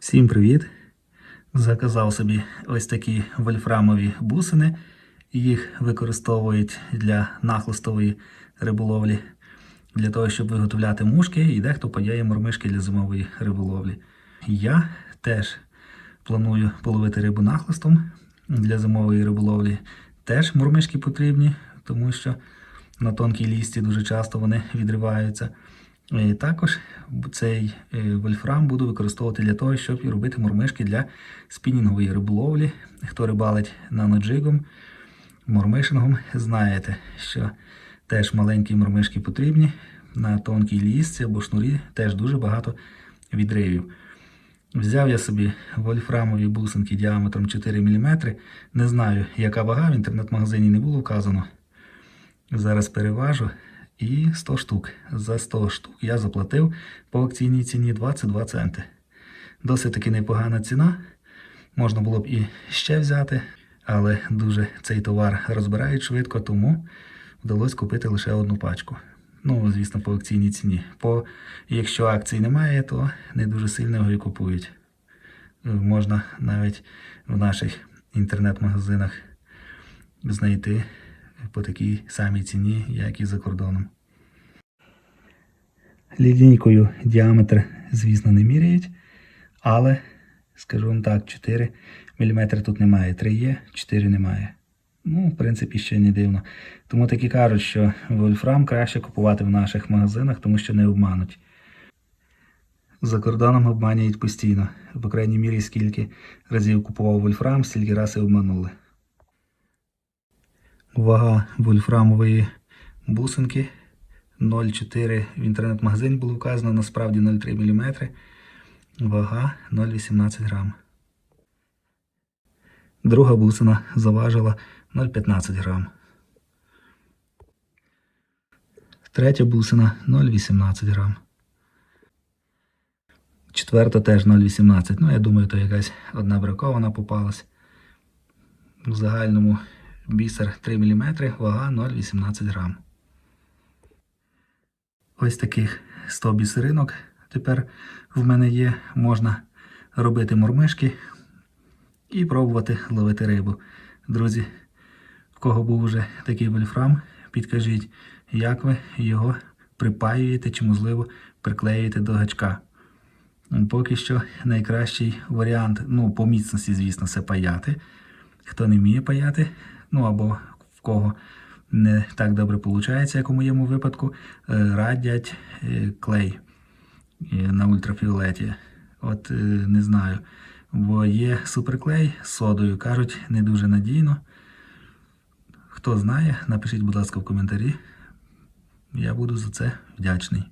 Всім привіт! Заказав собі ось такі вольфрамові бусини. Їх використовують для нахлистової риболовлі, для того, щоб виготовляти мушки, і дехто подяє мормишки для зимової риболовлі. Я теж планую половити рибу нахлистом для зимової риболовлі. Теж мормишки потрібні, тому що на тонкій лісті дуже часто вони відриваються. І також цей е, вольфрам буду використовувати для того, щоб робити мормишки для спінінгової риболовлі. Хто рибалить наноджигом, мормишингом, знаєте, що теж маленькі мормишки потрібні. На тонкій лісці або шнурі теж дуже багато відривів. Взяв я собі вольфрамові бусинки діаметром 4 мм. Не знаю, яка вага в інтернет-магазині не було вказано. Зараз переважу. І 100 штук. За 100 штук я заплатив по акційній ціні 22 центи. Досить таки непогана ціна. Можна було б і ще взяти, але дуже цей товар розбирають швидко, тому вдалося купити лише одну пачку. Ну, звісно, по акційній ціні. По, якщо акцій немає, то не дуже сильно його і купують. Е, Можна навіть в наших інтернет-магазинах знайти по такій самій ціні, як і за кордоном. Лінійкою діаметр, звісно, не міряють, але, скажу вам так, 4 мм тут немає. 3 є, 4 немає. Ну, в принципі, ще не дивно. Тому такі кажуть, що вольфрам краще купувати в наших магазинах, тому що не обмануть. За кордоном обманюють постійно. По крайній мірі, скільки разів купував вольфрам, стільки разів обманули. Вага вольфрамової бусинки 0,4 в інтернет-магазині було вказано, насправді 0,3 мм. Вага 0,18 грам. Друга бусина заважила 0,15 грам. Третя бусина 0,18 грам. Четверта теж 0,18. Ну, я думаю, то якась одна бракована попалась. В загальному бісер 3 мм, вага 0,18 грам. Ось таких 100 бісеринок тепер в мене є. Можна робити мормишки і пробувати ловити рибу. Друзі, в кого був вже такий вольфрам, підкажіть, як ви його припаюєте чи, можливо, приклеюєте до гачка. Поки що найкращий варіант, ну, по міцності, звісно, це паяти. Хто не вміє паяти, ну або в кого не так добре виходить, як у моєму випадку, е, радять е, клей е, на ультрафіолеті. От не знаю. Бо є суперклей з содою, кажуть, не дуже надійно. Хто знає, напишіть, будь ласка, в коментарі. Я буду за це вдячний.